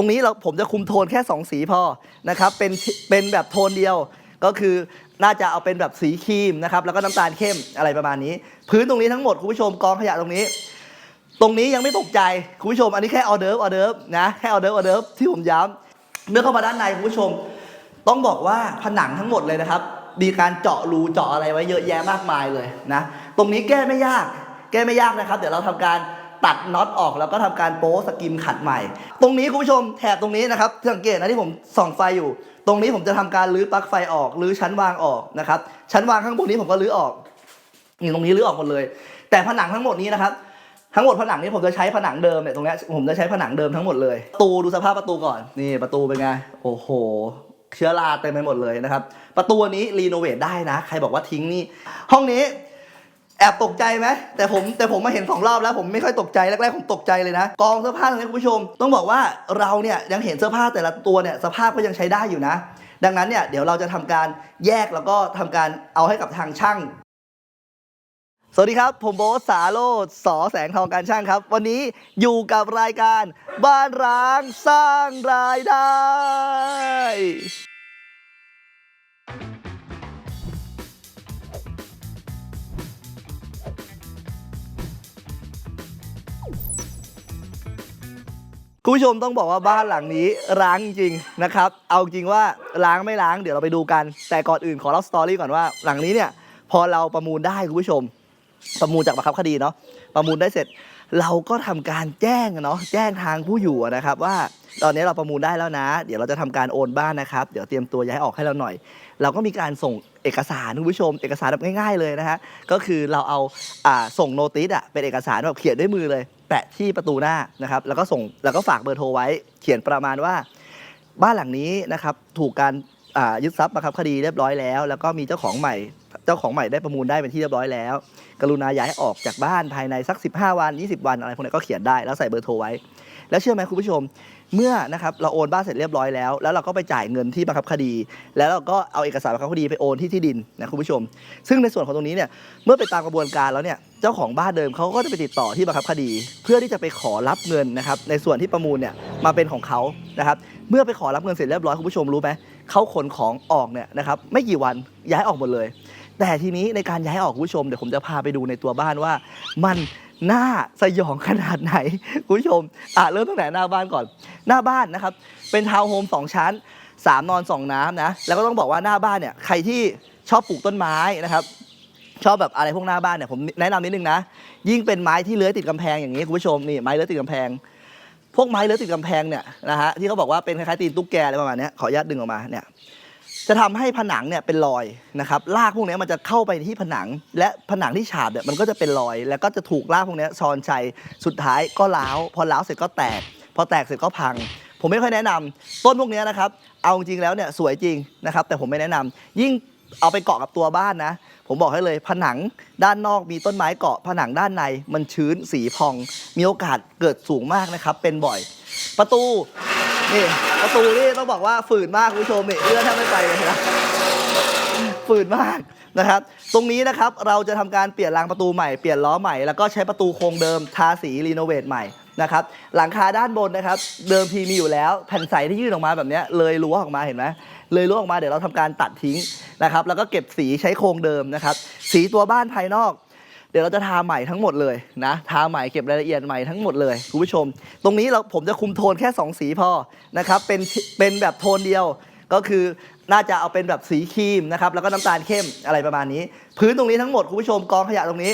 ตรงนี้เราผมจะคุมโทนแค่ 2 สีพอนะครับเป็นเป็นแบบโทนเดียวก็คือน่าจะเอาเป็นแบบสีครีมนะครับแล้วก็น้ำตาลเข้มอะไรประมาณนี้ พื้นตรงนี้ทั้งหมดคุณผู้ชมกองขยะตรงนี้ ตรงนี้ยังไม่ตกใจคุณผู้ชม อันนี้แค่ออเดิร์ฟออเดิร์ฟนะแค่ออเดิร์ฟออเดิร์ฟที่ผมย้ำเมื่อเข้ามาด้านในคุณผู้ชม ต้องบอกว่าผนังทั้งหมดเลยนะครับมีการเจาะรูเจาะอะไรไว้เยอะแยะมากมายเลยนะตรงนี้แก้ไม่ยาก แก้ไม่ยากนะครับ เดี๋ยวเราทำการ ตัดน็อตออกแล้วก็ทำการโป๊สกิมขัดใหม่ ตรงนี้คุณผู้ชมแถบตรงนี้นะครับสังเกตนะที่ผมส่องไฟอยู่ ตรงนี้ผมจะทำการรื้อปลั๊กไฟออกรื้อชั้นวางออกนะครับชั้นวางข้างบนนี้ผมก็รื้อออกนี่ตรงนี้รื้อออกหมดเลย แต่ผนังทั้งหมดนี้นะครับทั้งหมดผนังนี้ผมจะใช้ผนังเดิมเนี่ยตรงนี้ผมจะใช้ผนังเดิมทั้งหมดเลยประตูดูสภาพประตูก่อนนี่ประตูเป็นไงโอ้โหเชื้อราเต็มไปหมดเลยนะครับ ประตูนี้รีโนเวทได้นะ ใครบอกว่าทิ้งนี่ ห้องนี้ แอบตกใจไหมแต่ผมแต่ผมมาเห็นสองรอบแล้วผมไม่ค่อยตกใจแรกๆผมตกใจเลยนะกองเสื้อผ้าตรงนี้คุณผู้ชม ต้องบอกว่าเราเนี่ยยังเห็นเสื้อผ้าแต่ละตัวเนี่ยสภาพก็ยังใช้ได้อยู่นะ ดังนั้นเนี่ยเดี๋ยวเราจะทำการแยกแล้วก็ทำการเอาให้กับทางช่าง สวัสดีครับ ผมโบ๊ทสาโรดสอแสงทองการช่างครับ วันนี้อยู่กับรายการบ้านร้างสร้างรายได้ คุณผู้ชมต้องบอกว่าบ้านหลังนี้ร้างจริงนะครับ เอาจริงว่าล้างไม่ล้างเดี๋ยวเราไปดูกัน แต่ก่อนอื่นขอเล่าสตอรี่ก่อนว่าหลังนี้เนี่ยพอเราประมูลได้คุณผู้ชม ประมูลจากบังคับคดีเนาะประมูลได้เสร็จ เราก็ทำการแจ้งเนาะแจ้งทางผู้อยู่นะครับ ว่าตอนนี้เราประมูลได้แล้วนะ เดี๋ยวเราจะทำการโอนบ้านนะครับ เดี๋ยวเตรียมตัวย้ายออกให้เราหน่อย เราก็มีการส่งเอกสารคุณผู้ชม เอกสารแบบง่าย ๆเลยนะฮะก็คือเราเอาอ่าส่งโนติสอะเป็นเอกสารแบบเขียนด้วยมือเลย แปะที่ประตูหน้านะครับ แล้วก็ส่งแล้วก็ฝากเบอร์โทรไว้ เขียนประมาณว่า บ้านหลังนี้นะครับถูกการยึดทรัพย์มาครับคดีเรียบร้อยแล้ว แล้วก็มีเจ้าของใหม่ เจ้าของใหม่ได้ประมูลได้เป็นที่เรียบร้อยแล้ว กรุณาย้ายออกจากบ้านภายในสัก 15 วัน 20 วันอะไรพวกนี้ก็เขียนได้แล้วใส่เบอร์โทรไว้ แล้วเชื่อไหมคุณผู้ชม เมื่อนะครับเราโอนบ้านเสร็จเรียบร้อยแล้ว แล้วเราก็ไปจ่ายเงินที่บังคับคดี แล้วเราก็เอาเอกสารบังคับคดีไปโอนที่ที่ดินนะคุณผู้ชม ซึ่งในส่วนของตรงนี้เนี่ยเมื่อไปตามกระบวนการแล้วเนี่ยเจ้าของบ้านเดิมเขาก็จะไปติดต่อที่บังคับคดี เพื่อที่จะไปขอรับเงินนะครับในส่วนที่ประมูลเนี่ยมาเป็นของเขานะครับเมื่อไปขอรับเงินเสร็จเรียบร้อยคุณผู้ชมรู้ไหมเขาขนของออกเนี่ยนะครับไม่กี่วันย้ายออกหมดเลย แต่ทีนี้ในการย้ายออกคุณผู้ชมเดี๋ยวผมจะพาไปดูในตัวบ้านว่ามัน หน่าสยองขนาดไหนคุณผู้ชมอะเริ่มตั้งแต่หน้าบ้านก่อนหน้าบ้านนะครับ เป็นทาวน์โฮมสองชั้นสามนอนสองน้ำนะ แล้วก็ต้องบอกว่าหน้าบ้านเนี่ยใครที่ชอบปลูกต้นไม้นะครับ ชอบแบบอะไรพวกหน้าบ้านเนี่ยผมแนะนำนิดนึงนะ ยิ่งเป็นไม้ที่เลื้อยติดกำแพงอย่างนี้คุณผู้ชมนี่ไม้เลื้อยติดกำแพง พวกไม้เลื้อยติดกำแพงเนี่ยนะฮะที่เขาบอกว่าเป็นคล้ายๆตีนตุ๊กแกอะไรประมาณนี้ขออนุญาตดึงออกมาเนี่ย จะทำให้ผนังเนี่ยเป็นรอยนะครับรากพวกนี้มันจะเข้าไปที่ผนัง และผนังที่ฉาบเนี่ยมันก็จะเป็นรอย แล้วก็จะถูกรากพวกนี้ยชอนชัยสุดท้ายก็ล้าวพอล้าวเสร็จก็แตก พอแตกเสร็จก็พัง ผมไม่ค่อยแนะนำต้นพวกนี้นะครับ เอาจริงแล้วเนี่ยสวยจริงนะครับ แต่ผมไม่แนะนำยิ่งเอาไปเกาะกับตัวบ้านนะ ผมบอกให้เลยผนังด้านนอกมีต้นไม้เกาะผนังด้านใน มันชื้นสีพอง มีโอกาสเกิดสูงมากนะครับ เป็นบ่อย ประตู นี่ประตูนี่ต้องบอกว่าฝืนมากคุณผู้ชมนี่เอื้อนแทบไม่ไปเลยนะฝืนมากนะครับ ตรงนี้นะครับเราจะทำการเปลี่ยนรางประตูใหม่เปลี่ยนล้อใหม่แล้วก็ใช้ประตูโครงเดิมทาสีรีโนเวทใหม่นะครับหลังคาด้านบนนะครับ เดิมทีมีอยู่แล้ว แผ่นใสที่ยื่นออกมาแบบนี้เลยรั้วออกมาเห็นไหมเลยรั้วออกมาเดี๋ยวเราทำการตัดทิ้งนะครับ แล้วก็เก็บสีใช้โครงเดิมนะครับ สีตัวบ้านภายนอก เดี๋ยวเราจะทาใหม่ทั้งหมดเลยนะทาใหม่เก็บรายละเอียดใหม่ทั้งหมดเลยคุณผู้ชม ตรงนี้เราผมจะคุมโทนแค่ 2 สีพอนะครับเป็นเป็นแบบโทนเดียวก็คือน่าจะเอาเป็นแบบสีครีมนะครับแล้วก็น้ำตาลเข้มอะไรประมาณนี้ พื้นตรงนี้ทั้งหมดคุณผู้ชมกองขยะตรงนี้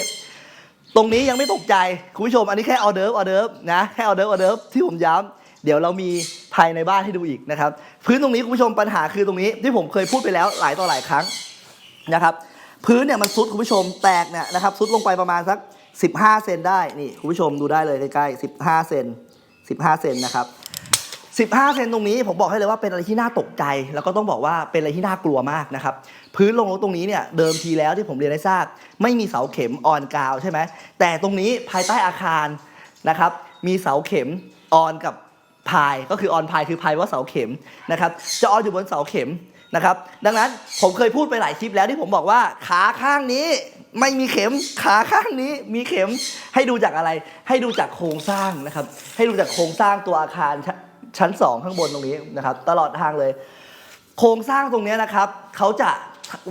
ตรงนี้ยังไม่ตกใจคุณผู้ชมอันนี้แค่ออเดิร์ฟออเดิร์ฟนะแค่ออเดิร์ฟออเดิร์ฟที่ผมย้ำเดี๋ยวเรามีภายในบ้านให้ดูอีกนะครับ พื้นตรงนี้คุณผู้ชมปัญหาคือตรงนี้ที่ผมเคยพูดไปแล้วหลายต่อหลายครั้งนะครับ พื้นเนี่ยมันซุดคุณผู้ชมแตกเนี่ยนะครับซุดลงไปประมาณสัก 15 เซนได้นี่คุณผู้ชมดูได้เลยใกล้ๆ15 เซน15 เซนนะครับ15 เซนตรงนี้ผมบอกให้เลยว่าเป็นอะไรที่น่าตกใจ แล้วก็ต้องบอกว่าเป็นอะไรที่น่ากลัวมากนะครับพื้นลงรถตรงนี้เนี่ยเดิมทีแล้วที่ผมเรียนให้ทราบ ไม่มีเสาเข็มออนกาวใช่ไหมแต่ตรงนี้ภายใต้อาคารนะครับมีเสาเข็มออนกับ พายก็คือออนพายคือพายว่าเสาเข็มนะครับจะออนอยู่บนเสาเข็มนะครับดังนั้นผมเคยพูดไปหลายคลิปแล้วที่ผมบอกว่าขาข้างนี้ไม่มีเข็มขาข้างนี้มีเข็มให้ดูจากอะไร ให้ดูจากโครงสร้างนะครับให้ดูจากโครงสร้างตัวอาคารชั้น 2 ข้างบนตรงนี้นะครับตลอดทางเลย โครงสร้างตรงนี้นะครับเขาจะ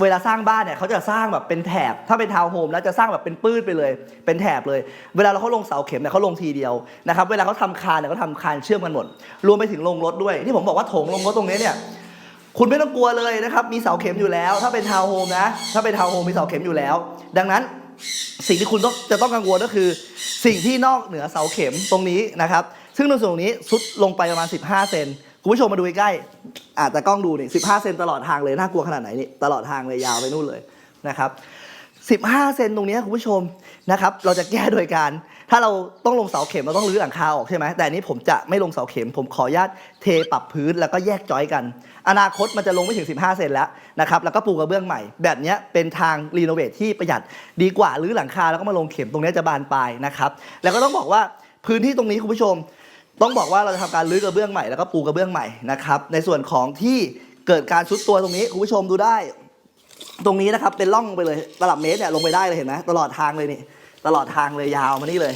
เวลาสร้างบ้านเนี่ยเขาจะสร้างแบบเป็นแถบ ถ้าเป็นทาวน์โฮมแล้วจะสร้างแบบเป็นปื้ดไปเลย เป็นแถบเลย เวลาเราเขาลงเสาเข็มเนี่ยเขาลงทีเดียวนะครับ เวลาเขาทำคานเนี่ยเขาทำคานเชื่อมกันหมด รวมไปถึงลงรถด้วย ที่ผมบอกว่าโถงลงรถตรงนี้เนี่ยคุณไม่ต้องกลัวเลยนะครับมีเสาเข็มอยู่แล้ว ถ้าเป็นทาวน์โฮมนะ ถ้าเป็นทาวน์โฮมมีเสาเข็มอยู่แล้ว ดังนั้นสิ่งที่คุณต้องจะต้องกังวลก็คือ สิ่งที่นอกเหนือเสาเข็มตรงนี้นะครับ ซึ่งในส่วนตรงนี้ซุดลงไปประมาณ 15 เซน คุณผู้ชมมาดูใกล้ๆอาจจะกล้องดูนี่15เซนตลอดทางเลยน่ากลัวขนาดไหนนี่ตลอดทางเลยยาวไปนู่นเลยนะครับ15 เซนตรงนี้คุณผู้ชมนะครับเราจะแก้โดยการ ถ้าเราต้องลงเสาเข็มเราต้องรื้อหลังคาออกใช่ไหมแต่อันนี้ผมจะไม่ลงเสาเข็ม ผมขออนุญาตเทปรับพื้นแล้วก็แยกจอยกัน อนาคตมันจะลงไม่ถึง 15 เซนแล้วนะครับแล้วก็ปูกระเบื้องใหม่ แบบนี้เป็นทางรีโนเวทที่ประหยัดดีกว่ารื้อหลังคาแล้วก็มาลงเข็มตรงนี้จะบานปลายนะครับแล้วก็ต้องบอกว่าพื้นที่ตรงนี้คุณผู้ชม ต้องบอกว่าเราจะทำการรื้อกระเบื้องใหม่แล้วก็ปูกระเบื้องใหม่นะครับ ในส่วนของที่เกิดการชุดตัวตรงนี้คุณผู้ชมดูได้ ตรงนี้นะครับเป็นร่องไปเลยระดับเมตรเนี่ยลงไปได้เลยเห็นไหมตลอดทางเลยนี่ ตลอดทางเลยยาวมานี่เลย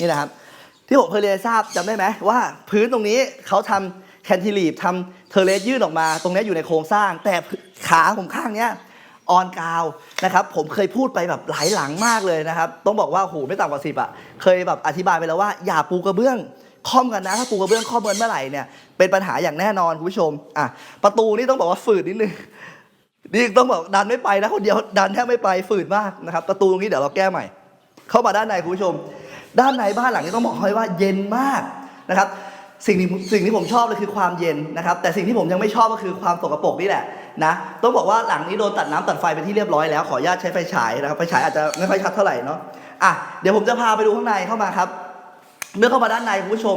นี่นะครับ ที่ผมเคยเรียนทราบจำได้ไหมว่า พื้นตรงนี้เขาทำแคนติลีฟทำเทเลสยื่นออกมา ตรงนี้อยู่ในโครงสร้าง แต่ขาผมข้างเนี้ยออนกาวนะครับผมเคยพูดไปแบบหลายหลังมากเลยนะครับ ต้องบอกว่าโหไม่ต่ำกว่าสิบอะเคยแบบอธิบายไปแล้วว่าอย่าปูกระเบื้อง คอมกันนะถ้าปูกระเบื้องคอมกันเมื่อไหร่เนี่ยเป็นปัญหาอย่างแน่นอนคุณผู้ชมอะประตูนี่ต้องบอกว่าฝืดนิดนึงนี่ต้องบอกดันไม่ไปนะคนเดียวดันแทบไม่ไปฝืดมากนะครับประตูตรงนี้เดี๋ยวเราแก้ใหม่ เข้ามาด้านในคุณผู้ชม ด้านในบ้านหลังนี้ต้องบอกเลยว่าเย็นมากนะครับสิ่งที่สิ่งที่ผมชอบเลยคือความเย็นนะครับ แต่สิ่งที่ผมยังไม่ชอบก็คือความสกปรกนี่แหละนะต้องบอกว่าหลังนี้โดนตัดน้ำตัดไฟเป็นที่เรียบร้อยแล้วขออนุญาตใช้ไฟฉายนะครับไฟฉายอาจจะไม่ค่อยชัดเท่าไหร่เนาะอะเดี๋ยวผมจะพาไปดูข้างในเข้ามาครับ เมื่อเข้ามาด้านในคุณผู้ชม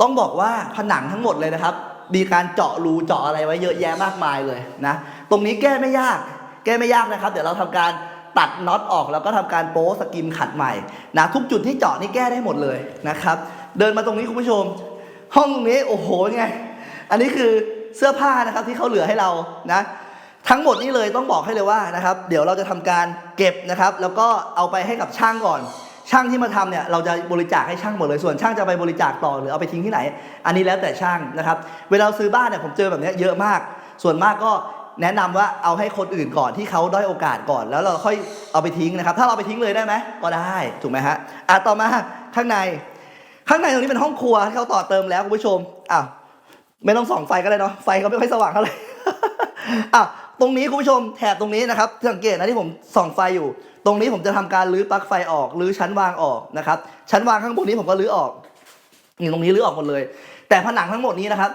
ต้องบอกว่าผนังทั้งหมดเลยนะครับ มีการเจาะรูเจาะอะไรไว้เยอะแยะมากมายเลยนะ ตรงนี้แก้ไม่ยาก แก้ไม่ยากนะครับ เดี๋ยวเราทำการตัดน็อตออกแล้วก็ทำการโป๊สกิมขัดใหม่นะทุกจุดที่เจาะนี่แก้ได้หมดเลยนะครับ เดินมาตรงนี้คุณผู้ชม ห้องตรงนี้โอ้โหไง อันนี้คือเสื้อผ้านะครับที่เขาเหลือให้เรานะทั้งหมดนี้เลยต้องบอกให้เลยว่านะครับ เดี๋ยวเราจะทำการเก็บนะครับ แล้วก็เอาไปให้กับช่างก่อน ช่างที่มาทำเนี่ยเราจะบริจาคให้ช่างหมดเลยส่วนช่างจะไปบริจาคต่อหรือเอาไปทิ้งที่ไหน อันนี้แล้วแต่ช่างนะครับ เวลาซื้อบ้านเนี่ยผมเจอแบบเนี้ยเยอะมาก ส่วนมากก็แนะนำว่าเอาให้คนอื่นก่อนที่เขาด้อยโอกาสก่อน แล้วเราค่อยเอาไปทิ้งนะครับ ถ้าเราไปทิ้งเลยได้ไหมก็ได้ถูกไหมฮะอะต่อมาข้างใน ข้างในตรงนี้เป็นห้องครัวที่เขาต่อเติมแล้วคุณผู้ชมอ้าวไม่ต้องส่องไฟก็ได้เนาะไฟเขาไม่ค่อยสว่างเท่าไหร่อะ ตรงนี้คุณผู้ชมแถบตรงนี้นะครับสังเกตนะที่ผมส่องไฟอยู่ ตรงนี้ผมจะทำการรื้อปลั๊กไฟออกรื้อชั้นวางออกนะครับชั้นวางข้างบนนี้ผมก็รื้อออกนี่ตรงนี้รื้อออกหมดเลย แต่ผนังทั้งหมดนี้นะครับ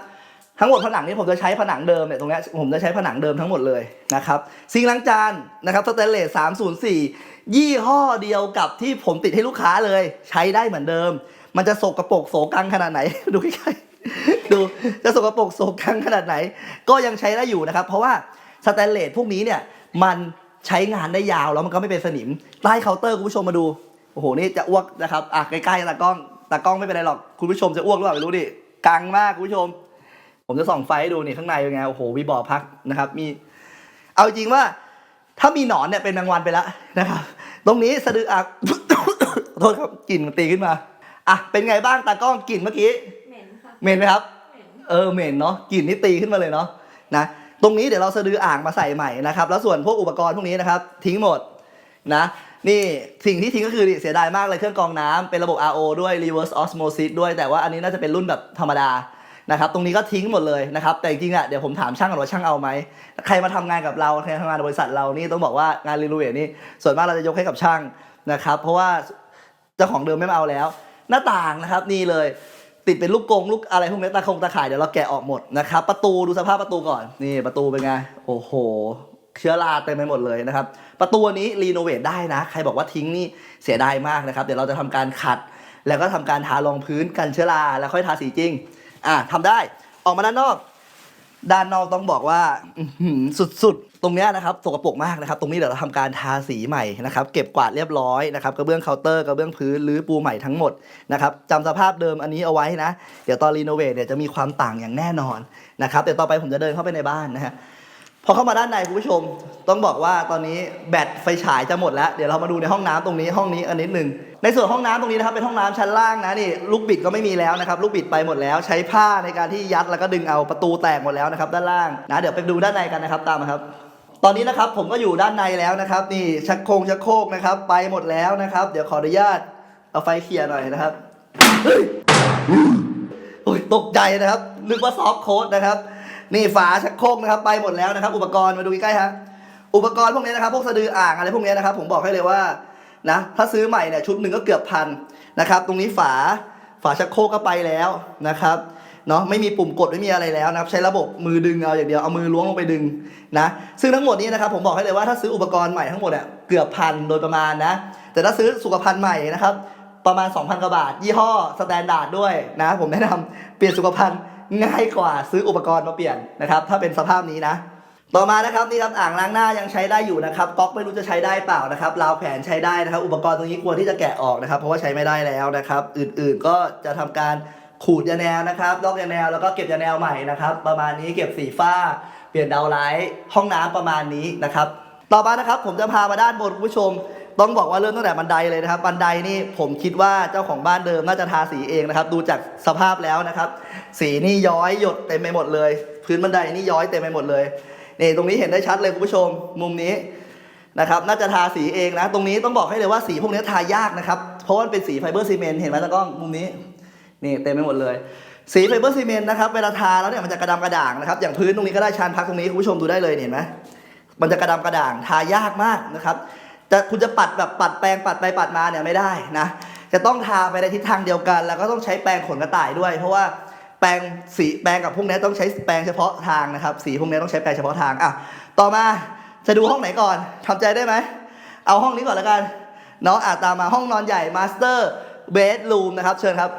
ทั้งหมดผนังนี้ผมจะใช้ผนังเดิมเนี่ยตรงนี้ผมจะใช้ผนังเดิมทั้งหมดเลยนะครับซิงล้างจานนะครับสเตนเลส304 ยี่ห้อเดียวกับที่ผมติดให้ลูกค้าเลย ใช้ได้เหมือนเดิม มันจะโสกกระปรกโสกังขนาดไหน ดูใกล้ๆดูจะโสกกระปรกโสกังขนาดไหน ก็ยังใช้ได้อยู่นะครับ เพราะว่า สแตนเลสพวกนี้เนี่ยมันใช้งานได้ยาวแล้วมันก็ไม่เป็นสนิม ใต้เคาน์เตอร์คุณผู้ชมมาดู โอ้โห นี่จะอ้วกนะครับอะใกล้ๆตากล้องตากล้องไม่เป็นไรหรอก คุณผู้ชมจะอ้วกหรือเปล่าไม่รู้ดิกังมากคุณผู้ชม ผมจะส่องไฟให้ดูนี่ข้างในเป็นไง โอ้โหมีบ่อพักนะครับ มี เอาจริงว่า ถ้ามีหนอนเนี่ยเป็นแมงวันไปแล้วนะครับ ตรงนี้สะดืออะขอโทษครับกลิ่นมันตีขึ้นมาอะเป็นไงบ้างตากล้องกลิ่นเมื่อกี้ เหม็นค่ะ เหม็นไหมครับเหม็นเออเหม็นเนาะกลิ่นนี่ตีขึ้นมาเลยเนาะนะ ตรงนี้เดี๋ยวเราสะดืออ่างมาใส่ใหม่นะครับ แล้วส่วนพวกอุปกรณ์พวกนี้นะครับ ทิ้งหมดนะนี่สิ่งที่ทิ้งก็คือเสียดายมากเลยเครื่องกรองน้ำเป็นระบบ RO ด้วย reverse osmosis ด้วยแต่ว่าอันนี้น่าจะเป็นรุ่นแบบธรรมดานะครับตรงนี้ก็ทิ้งหมดเลยนะครับแต่จริงๆอะเดี๋ยวผมถามช่างก่อนว่าช่างเอาไหมใครมาทำงานกับเราใครทำงานในบริษัทเรานี่ต้องบอกว่างานรีโนเวทนี่ส่วนมากเราจะยกให้กับช่างนะครับเพราะว่าเจ้าของเดิมไม่มาเอาแล้ว หน้าต่างนะครับนี่เลย ติดเป็นลูกกงลูกอะไรพวกนี้ตาคงตาข่ายเดี๋ยวเราแกะออกหมดนะครับประตูดูสภาพประตูก่อนนี่ประตูเป็นไงโอ้โหเชื้อราเต็มไปหมดเลยนะครับ ประตูนี้รีโนเวทได้นะ ใครบอกว่าทิ้งนี่เสียดายมากนะครับ เดี๋ยวเราจะทำการขัด แล้วก็ทำการทารองพื้นกันเชื้อราแล้วค่อยทาสีจริง อะทำได้ออกมาด้านนอก ด้านนอกต้องบอกว่าสุดๆ ตรงเนี้ยนะครับสกปรกมากนะครับ ตรงนี้เดี๋ยวเราทำการทาสีใหม่นะครับ เก็บกวาดเรียบร้อยนะครับกระเบื้องเคาน์เตอร์กระเบื้องพื้นรื้อปูใหม่ทั้งหมดนะครับจำสภาพเดิมอันนี้เอาไว้นะ เดี๋ยวตอนรีโนเวทเนี่ยจะมีความต่างอย่างแน่นอนนะครับเดี๋ยวต่อไปผมจะเดินเข้าไปในบ้านนะฮะ พอเข้ามาด้านในคุณผู้ชม ต้องบอกว่าตอนนี้แบตไฟฉายจะหมดแล้ว เดี๋ยวเรามาดูในห้องน้ำตรงนี้ห้องนี้อันนิดหนึ่งในส่วนห้องน้ำตรงนี้นะครับเป็นห้องน้ำชั้นล่างนะนี่ลูกบิดก็ไม่มีแล้วนะครับลูกบิดไปหมดแล้ว ใช้ผ้าในการที่ยัดแล้วก็ดึงเอาประตูแตกหมดแล้วนะครับด้านล่างนะเดี๋ยวไปดูด้านในกันนะครับตามมาครับตอนนี้นะครับผมก็อยู่ด้านในแล้วนะครับนี่ชักโครงชักโครกนะครับไปหมดแล้วนะครับ เดี๋ยวขออนุญาตเอาไฟเคลียร์หน่อยนะครับเฮ้ยตกใจนะครับนึกว่าซอฟโค้ดนะครับ นี่ฝาชักโครกนะครับไปหมดแล้วนะครับ อุปกรณ์มาดูใกล้ๆฮะอุปกรณ์พวกนี้นะครับ พวกสะดืออ่างอะไรพวกนี้นะครับ ผมบอกให้เลยว่านะถ้าซื้อใหม่เนี่ยชุดหนึ่งก็เกือบพันนะครับ ตรงนี้ฝาฝาชักโครกก็ไปแล้วนะครับเนาะไม่มีปุ่มกดไม่มีอะไรแล้วนะครับ ใช้ระบบมือดึงเอาอย่างเดียวเอามือล้วงลงไปดึงนะซึ่งทั้งหมดนี้นะครับ ผมบอกให้เลยว่าถ้าซื้ออุปกรณ์ใหม่ทั้งหมดเนี่ยเกือบพันโดยประมาณนะ แต่ถ้าซื้อสุขภัณฑ์ใหม่นะครับ ประมาณ 2,000กว่าบาท ยี่ห้อสแตนดาร์ดด้วยนะ ผมแนะนำเปลี่ยนสุขภัณฑ์ ง่ายกว่าซื้ออุปกรณ์มาเปลี่ยนนะครับ ถ้าเป็นสภาพนี้นะ ต่อมานะครับนี่ครับอ่างล้างหน้ายังใช้ได้อยู่นะครับก๊อกไม่รู้จะใช้ได้เปล่านะครับราวแขวนใช้ได้นะครับ อุปกรณ์ตรงนี้ควรที่จะแกะออกนะครับ เพราะว่าใช้ไม่ได้แล้วนะครับ อื่นๆก็จะทำการขูดยาแนวนะครับลอกยาแนวแล้วก็เก็บยาแนวใหม่นะครับ ประมาณนี้เก็บสีฟ้า เปลี่ยนดาวไลท์ห้องน้ำประมาณนี้นะครับ ต่อมานะครับผมจะพามาด้านบนคุณผู้ชม ต้องบอกว่าเริ่มตั้งแต่บันไดเลยนะครับ บันไดนี่ผมคิดว่าเจ้าของบ้านเดิมน่าจะทาสีเองนะครับ ดูจากสภาพแล้วนะครับ สีนี่ย้อยหยดเต็มไปหมดเลย พื้นบันไดนี่ย้อยเต็มไปหมดเลยนี่ตรงนี้เห็นได้ชัดเลยคุณผู้ชม มุมนี้นะครับ น่าจะทาสีเองนะ ตรงนี้ต้องบอกให้เลยว่าสีพวกนี้ทายากนะครับ เพราะว่าเป็นสีไฟเบอร์ซีเมนต์เห็นไหมตะกล้องมุมนี้นี่เต็มไปหมดเลย สีไฟเบอร์ซีเมนต์นะครับเวลาทาแล้วเนี่ยมันจะกระดำกระด่างนะครับ อย่างพื้นตรงนี้ก็ได้ชานพักตรงนี้คุณผู้ชมดูได้เลยเห็นไหมมันจะกระดำกระด่างทายากมากนะครับ จะคุณจะปัดแบบปัดแปรงปัดไปปัดมาเนี่ยไม่ได้นะจะต้องทาไปในทิศทางเดียวกัน แล้วก็ต้องใช้แปรงขนกระต่ายด้วย เพราะว่าแปรงสีแปรงกับพวกนี้ต้องใช้แปรงเฉพาะทางนะครับ สีพวกนี้ต้องใช้แปรงเฉพาะทางอะต่อมาจะดูห้องไหนก่อนทำใจได้ไหมเอาห้องนี้ก่อนแล้วกันเนาะอะตามมาห้องนอนใหญ่มาสเตอร์เบดรูมนะครับ เชิญครับ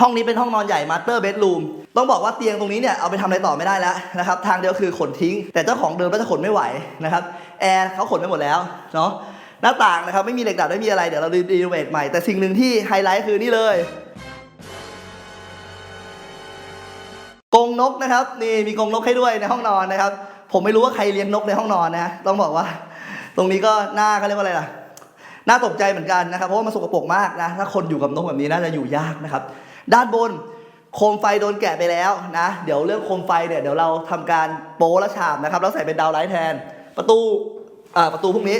ห้องนี้เป็นห้องนอนใหญ่มาสเตอร์เบดรูมต้องบอกว่าเตียงตรงนี้เนี่ยเอาไปทำอะไรต่อไม่ได้แล้วนะครับทางเดียวคือขนทิ้ง แต่เจ้าของเดิมก็จะขนไม่ไหวนะครับแอร์เขาขนไปหมดแล้วเนาะหน้าต่างนะครับไม่มีเหล็กดัดไม่มีอะไรเดี๋ยวเรารีโนเวทใหม่แต่สิ่งหนึ่งที่ไฮไลท์คือนี่เลยกรงนกนะครับนี่มีกรงนกให้ด้วยในห้องนอนนะครับ ผมไม่รู้ว่าใครเลี้ยงนกในห้องนอนนะต้องบอกว่า ตรงนี้ก็น่าเขาเรียกว่าอะไรล่ะน่าตกใจเหมือนกันนะครับเพราะว่ามันสกปรกมากนะถ้าคนอยู่กับนกแบบนี้น่าจะอยู่ยากนะครับ ด้านบนโคมไฟโดนแกะไปแล้วนะ เดี๋ยวเรื่องโคมไฟเนี่ยเดี๋ยวเราทำการโป๊และฉาบนะครับแล้วใส่เป็นดาวไลท์แทน ประตูอ่าประตูพวกนี้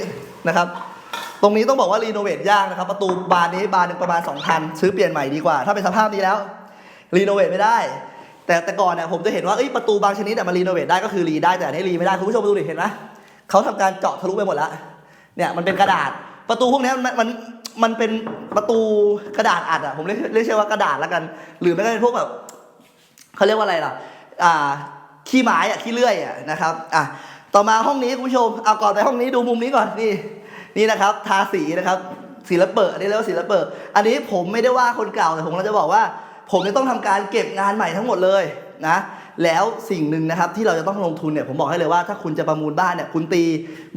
นะครับ ตรงนี้ต้องบอกว่ารีโนเวทยากนะครับ ประตูบานนี้บานหนึ่งประมาณ2,000ซื้อเปลี่ยนใหม่ดีกว่า ถ้าเป็นสภาพนี้แล้วรีโนเวทไม่ได้ แต่แต่ก่อนเนี่ยผมจะเห็นว่าเอ้ยประตูบางชนิดแต่มันรีโนเวทได้ก็คือรีได้แต่อันนี้รีไม่ได้คุณผู้ชมดูดิเห็นไหมเขาทำการเจาะทะลุไปหมดแล้วเนี่ยมันเป็นกระดาษ ประตูพวกนี้มันมันมันเป็นประตูกระดาษอัดอะผมเรียกเรียกใช่ว่ากระดาษแล้วกัน หรือไม่ก็เป็นพวกแบบเขาเรียกว่าอะไรล่ะอ่าขี้ไม้อะขี้เลื่อยอะนะครับอะต่อมาห้องนี้คุณผู้ชมเอาก่อนไปห้องนี้ดูมุมนี้ก่อนนี่นี่นะครับทาสีนะครับศิลปะอันนี้เรียกว่าศิลปะอันนี้ผมไม่ได้ว่าคนเก่าแต่ผมเราจะบอกว่า ผมจะต้องทำการเก็บงานใหม่ทั้งหมดเลยนะ แล้วสิ่งหนึ่งนะครับที่เราจะต้องลงทุนเนี่ยผมบอกให้เลยว่าถ้าคุณจะประมูลบ้านเนี่ยคุณตี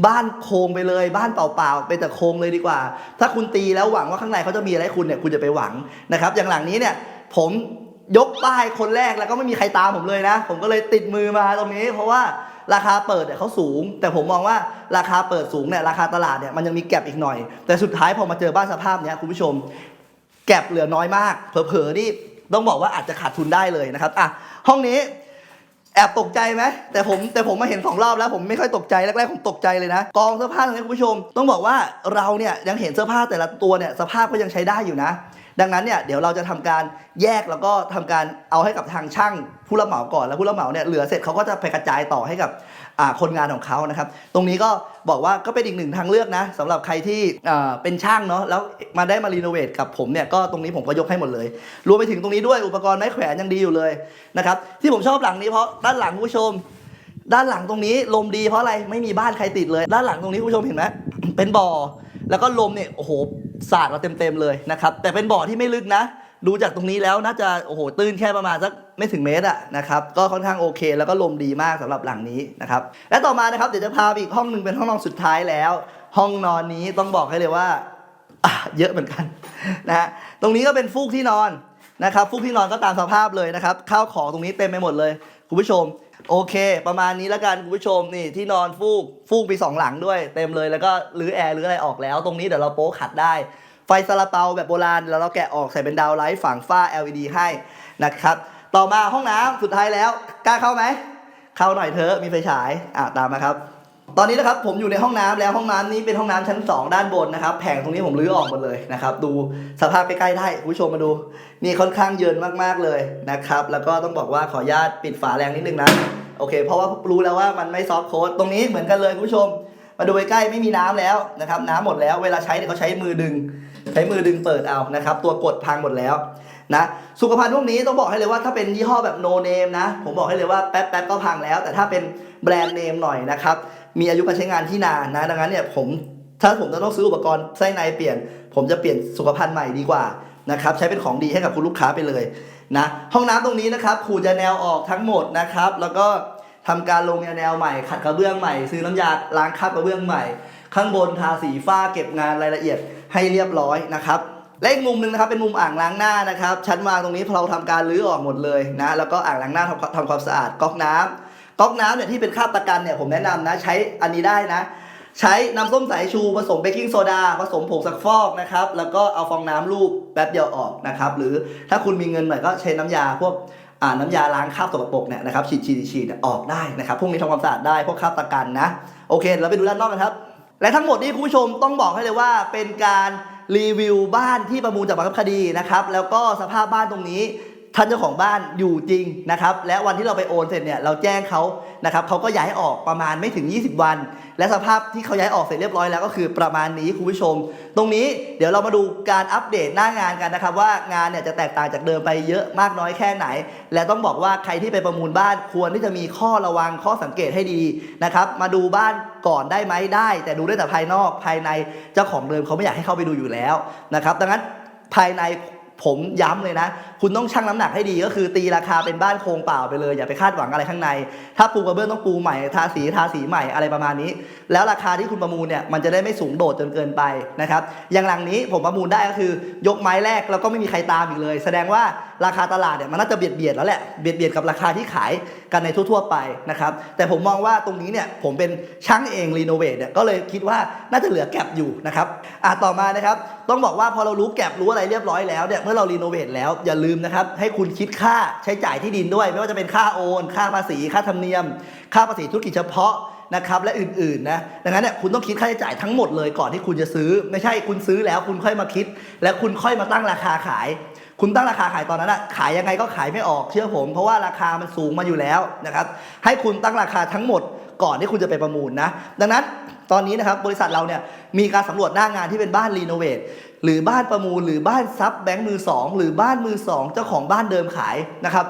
บ้านโครงไปเลย บ้านเปล่าๆเป็นแต่โครงเลยดีกว่า ถ้าคุณตีแล้วหวังว่าข้างในเขาจะมีอะไรคุณเนี่ยคุณจะไปหวังนะครับอย่างหลังนี้เนี่ยผมยกป้ายคนแรกแล้วก็ไม่มีใครตามผมเลยนะ ผมก็เลยติดมือมาตรงนี้ เพราะว่าราคาเปิดเนี่ยเขาสูง แต่ผมมองว่าราคาเปิดสูงเนี่ยราคาตลาดเนี่ยมันยังมีแก็บอีกหน่อย แต่สุดท้ายพอมาเจอบ้านสภาพเนี้ยคุณผู้ชม แก็บเหลือน้อยมาก เผลอๆนี่ต้องบอกว่าอาจจะขาดทุนได้เลยนะครับอะห้องนี้ แอบตกใจไหมแต่ผมแต่ผมมาเห็นสองรอบแล้วผมไม่ค่อยตกใจแรกๆผมตกใจเลยนะกองเสื้อผ้าตรงนี้คุณผู้ชม ต้องบอกว่าเราเนี่ยยังเห็นเสื้อผ้าแต่ละตัวเนี่ยสภาพก็ยังใช้ได้อยู่นะ ดังนั้นเนี่ยเดี๋ยวเราจะทำการแยกแล้วก็ทำการเอาให้กับทางช่างผู้รับเหมาก่อนแล้วผู้รับเหมาเนี่ยเหลือเสร็จเขาก็จะไปกระจายต่อให้กับ คนงานของเขานะครับ ตรงนี้ก็บอกว่าก็เป็นอีกหนึ่งทางเลือกนะสำหรับใครที่อ่าเป็นช่างเนาะแล้วมาได้มารีโนเวทกับผมเนี่ยก็ตรงนี้ผมก็ยกให้หมดเลย รวมไปถึงตรงนี้ด้วยอุปกรณ์ไม้แขวนยังดีอยู่เลยนะครับที่ผมชอบหลังนี้เพราะด้านหลังคุณผู้ชม ด้านหลังตรงนี้ลมดีเพราะอะไรไม่มีบ้านใครติดเลย ด้านหลังตรงนี้คุณผู้ชมเห็นไหมเป็นบ่อ แล้วก็ลมเนี่ยโอ้โหสาดมาเต็มๆเลยนะครับแต่เป็นบ่อที่ไม่ลึกนะ ดูจากตรงนี้แล้วน่าจะโอ้โหตื้นแค่ประมาณสักไม่ถึงเมตรอะนะครับก็ค่อนข้างโอเค แล้วก็ลมดีมากสำหรับหลังนี้นะครับและต่อมานะครับเดี๋ยวจะพาไปอีกห้องหนึ่งเป็นห้องนอนสุดท้ายแล้ว ห้องนอนนี้ต้องบอกให้เลยว่าเยอะเหมือนกันนะฮะตรงนี้ก็เป็นฟูกที่นอนนะครับฟูกที่นอนก็ตามสภาพเลยนะครับข้าวของตรงนี้เต็มไปหมดเลยคุณผู้ชมโอเค ประมาณนี้แล้วกันคุณผู้ชมนี่ที่นอนฟูกฟูกมีสองหลังด้วย เต็มเลยแล้วก็รื้อแอร์รื้ออะไรออกแล้ว ตรงนี้เดี๋ยวเราโป๊ะขัดได้ ไฟซาลาเปาแบบโบราณ แล้วเราแกะออกใส่เป็นดาวไลท์ฝังฝ้า LED ให้นะครับ ต่อมาห้องน้ำสุดท้ายแล้วกล้าเข้าไหม เข้าหน่อยเถอะมีไฟฉายอะตามมาครับ ตอนนี้นะครับผมอยู่ในห้องน้ำแล้วห้องน้ำนี้เป็นห้องน้ำชั้น 2 ด้านบนนะครับแผงตรงนี้ผมรื้อออกหมดเลยนะครับ ดูสภาพใกล้ๆได้คุณผู้ชมมาดู นี่ค่อนข้างเยินมากๆเลยนะครับ แล้วก็ต้องบอกว่าขออนุญาตปิดฝาแรงนิดนึงนะโอเค เพราะว่ารู้แล้วว่ามันไม่ซอฟโค้ดตรงนี้เหมือนกันเลยคุณผู้ชม มาดูใกล้ๆไม่มีน้ำแล้วนะครับ น้ำหมดแล้วเวลาใช้เนี่ยเขาใช้มือดึง ใช้มือดึงเปิดเอานะครับ ตัวกดพังหมดแล้วนะสุขภัณฑ์พวกนี้ต้องบอกให้เลยว่าถ้าเป็นยี่ห้อแบบโนเนมนะ ผมบอกให้เลยว่าแป๊บแป๊บก็พังแล้ว แต่ถ้าเป็นแบรนด์เนมหน่อยนะครับ มีอายุการใช้งานที่นานนะ ดังนั้นเนี่ยผมถ้าผมจะต้องซื้ออุปกรณ์ไส้ในเปลี่ยน ผมจะเปลี่ยนสุขภัณฑ์ใหม่ดีกว่านะครับใช้เป็นของดีให้กับคุณลูกค้าไปเลยนะห้องน้ำตรงนี้นะครับขูดยาแนวออกทั้งหมดนะครับ แล้วก็ทำการลงยาแนวใหม่ ขัดกระเบื้องใหม่ ซื้อน้ำยาล้างคราบกระเบื้องใหม่ ข้างบนทาสีฝ้าเก็บงานรายละเอียด ให้เรียบร้อยนะครับและอีกมุมหนึ่งนะครับเป็นมุมอ่างล้างหน้านะครับชั้นวางตรงนี้เราทำการรื้อออกหมดเลยนะแล้วก็อ่างล้างหน้าทำทำความสะอาดก๊อกน้ำก๊อกน้ำเนี่ยที่เป็นคราบตะกันเนี่ยผมแนะนำนะใช้อันนี้ได้นะ ใช้น้ำส้มสายชูผสมเบกกิ้งโซดาผสมผงซักฟอกนะครับแล้วก็เอาฟองน้ำลูบแป๊บเดียวออกนะครับหรือถ้าคุณมีเงินหน่อยก็ใช้น้ำยาพวกอ่าน้ำยาล้างคราบสกปรกเนี่ยนะครับฉีดฉีดฉีดออกได้นะครับพวกนี้ทำความสะอาดได้พวกคราบตะกันนะโอเค เราไปดูด้านนอกกันครับ และทั้งหมดนี้คุณผู้ชมต้องบอกให้เลยว่าเป็นการรีวิวบ้านที่ประมูลจากบังคับคดีนะครับแล้วก็สภาพบ้านตรงนี้ ท่านเจ้าของบ้านอยู่จริงนะครับ และวันที่เราไปโอนเสร็จเนี่ยเราแจ้งเขานะครับเขาก็ย้ายออกประมาณไม่ถึง 20 วัน และสภาพที่เขาย้ายออกเสร็จเรียบร้อยแล้วก็คือประมาณนี้คุณผู้ชม ตรงนี้เดี๋ยวเรามาดูการอัปเดตหน้างานกันนะครับ ว่างานเนี่ยจะแตกต่างจากเดิมไปเยอะมากน้อยแค่ไหน และต้องบอกว่าใครที่ไปประมูลบ้านควรที่จะมีข้อระวังข้อสังเกตให้ดีนะครับมาดูบ้านก่อนได้ไหมได้ แต่ดูได้แต่ภายนอกภายในเจ้าของเดิมเขาไม่อยากให้เข้าไปดูอยู่แล้วนะครับดังนั้นภายในผมย้ำเลยนะคุณต้องชั่งน้ำหนักให้ดีก็คือตีราคาเป็นบ้านโครงเปล่าไปเลย อย่าไปคาดหวังอะไรข้างใน ถ้าปูกระเบื้องต้องปูใหม่ทาสีทาสีใหม่อะไรประมาณนี้ แล้วราคาที่คุณประมูลเนี่ยมันจะได้ไม่สูงโดดจนเกินไปนะครับอย่างหลังนี้ผมประมูลได้ก็คือยกไม้แรกแล้วก็ไม่มีใครตามอีกเลย แสดงว่าราคาตลาดเนี่ยมันน่าจะเบียดเบียดแล้วแหละเบียดเบียดกับราคาที่ขายกันในทั่วๆไปนะครับแต่ผมมองว่าตรงนี้เนี่ยผมเป็นช่างเองรีโนเวทเนี่ยก็เลยคิดว่าน่าจะเหลือแก็บอยู่นะครับอะต่อมานะครับต้องบอกว่าพอเรารู้แก็บรู้อะไรเรียบร้อยแล้วเนี่ยเมื่อเรารีโนเวทแล้วอย่าลืมนะครับ ให้คุณคิดค่าใช้จ่ายที่ดินด้วย ไม่ว่าจะเป็นค่าโอน ค่าภาษี ค่าธรรมเนียม ค่าภาษีธุรกิจเฉพาะนะครับ และอื่นๆนะดังนั้นเนี่ยคุณต้องคิดค่าใช้จ่ายทั้งหมดเลยก่อนที่คุณจะซื้อ ไม่ใช่คุณซื้อแล้วคุณค่อยมาคิด และคุณค่อยมาตั้งราคาขาย คุณตั้งราคาขายตอนนั้นอะขายยังไงก็ขายไม่ออกเชื่อผม เพราะว่าราคามันสูงมาอยู่แล้วนะครับให้คุณตั้งราคาทั้งหมดก่อนที่คุณจะไปประมูลนะ ดังนั้นตอนนี้นะครับบริษัทเราเนี่ยมีการสำรวจหน้างานที่เป็นบ้านรีโนเวท หรือบ้านประมูลหรือบ้านซับแบงค์มือสองหรือบ้านมือสองเจ้าของบ้านเดิมขายนะครับ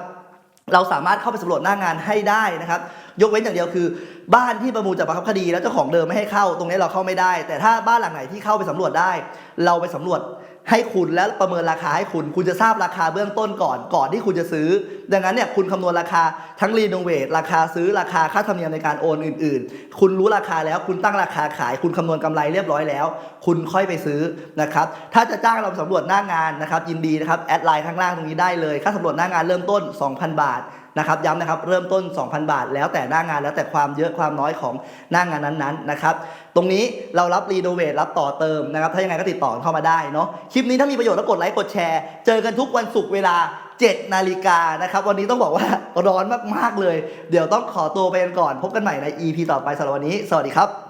เราสามารถเข้าไปสำรวจหน้างานให้ได้นะครับ ยกเว้นอย่างเดียวคือ บ้านที่ประมูลจากบังคับคดีแล้วเจ้าของเดิมไม่ให้เข้า ตรงนี้เราเข้าไม่ได้ แต่ถ้าบ้านหลังไหนที่เข้าไปสำรวจได้ เราไปสำรวจ ให้คุณและประเมินราคาให้คุณ คุณจะทราบราคาเบื้องต้นก่อน ก่อนที่คุณจะซื้อ ดังนั้นเนี่ยคุณคำนวณราคาทั้งรีโนเวทราคาซื้อราคาค่าธรรมเนียมในการโอนอื่น ๆ คุณรู้ราคาแล้วคุณตั้งราคาขาย คุณคำนวณกำไรเรียบร้อยแล้ว คุณค่อยไปซื้อนะครับถ้าจะจ้างเราสำรวจหน้างานนะครับยินดีนะครับแอดไลน์ข้างล่างตรงนี้ได้เลยค่าสำรวจหน้างานเริ่มต้น 2,000 บาท นะครับย้ำนะครับเริ่มต้น 2,000 บาท แล้วแต่หน้างานแล้วแต่ความเยอะความน้อยของหน้างานนั้นๆนะครับตรงนี้เรารับรีโนเวทรับต่อเติมนะครับถ้ายังไงก็ติดต่อเข้ามาได้เนาะคลิปนี้ถ้ามีประโยชน์แล้วกดไลค์กดแชร์ เจอกันทุกวันศุกร์เวลา7นาฬิกานะครับ วันนี้ต้องบอกว่าร้อนมากๆเลย เดี๋ยวต้องขอตัวไปกันก่อน พบกันใหม่ใน EP ต่อไปสำหรับวันนี้ สวัสดีครับ